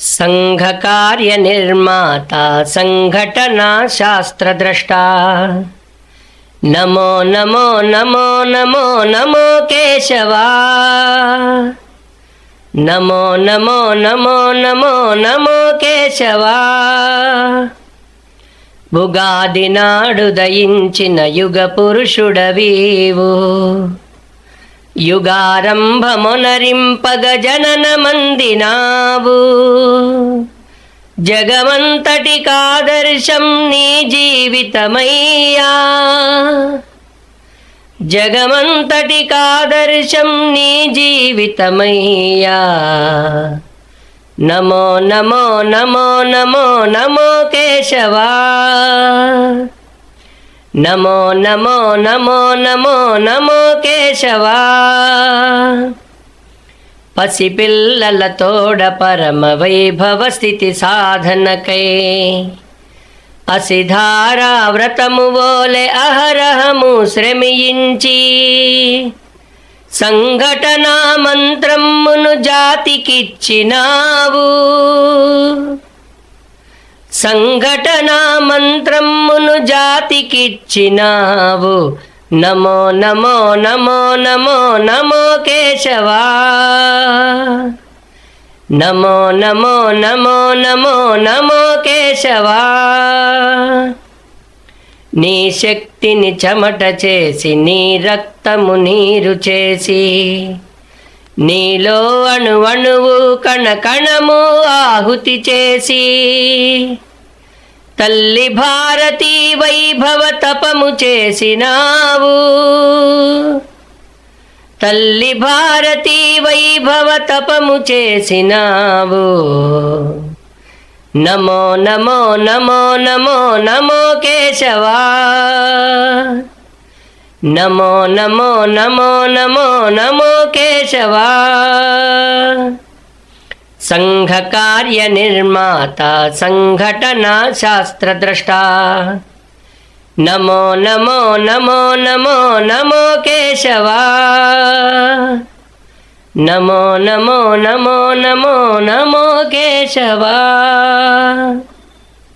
సంఘకార్యనిర్మాత సంఘటనా శాస్త్రద్రష్ట నమో నమో నమో నమో నమో కేశవా. నమో నమో నమో నమో నమో కేశవా. భుగాది నాడు దయించిన యుగ పురుషుడవీవో యుగారంభమునరింపగ జనన మందినావు జగమంతటి కాదర్శం నీ జీవితమయ్యా. జగమంతటి కాదర్శం నీ జీవితమయ్యా. నమో నమో నమో నమో నమో కేశవా. నమో నమో నమో నమో నమో కేశవా. పసిపిల్లల తోడ పరమ వైభవ స్థితి సాధనకై. అసిధారా వ్రతము వోలె అహరహము శ్రమించి. సంఘటనా మంత్రమును జాతికిచ్చినావు. సంఘటనా మంత్రమును జాతికిచ్చినావు నమో నమో నమో నమో నమో కేశవా. నమో నమో నమో నమో నమో కేశవా. నీ శక్తిని చెమట చేసి నీ రక్తము నీరు చేసి నీలో అణువణువు కణ కణము ఆహుతి చేసి తల్లి భారతీ వైభవ తపము చేసినావు. తల్లి భారతీ వైభవ తపము చేసినావు. నమో నమో నమో నమో నమో కేశవా. నమో నమో నమో నమో నమో కేశవా. సంఘకార్య నిర్మాత సంఘటనా శాస్త్రద్రష్ట నమో నమో నమో నమో నమో కేశవా. నమో నమో నమో నమో నమో కేశవా.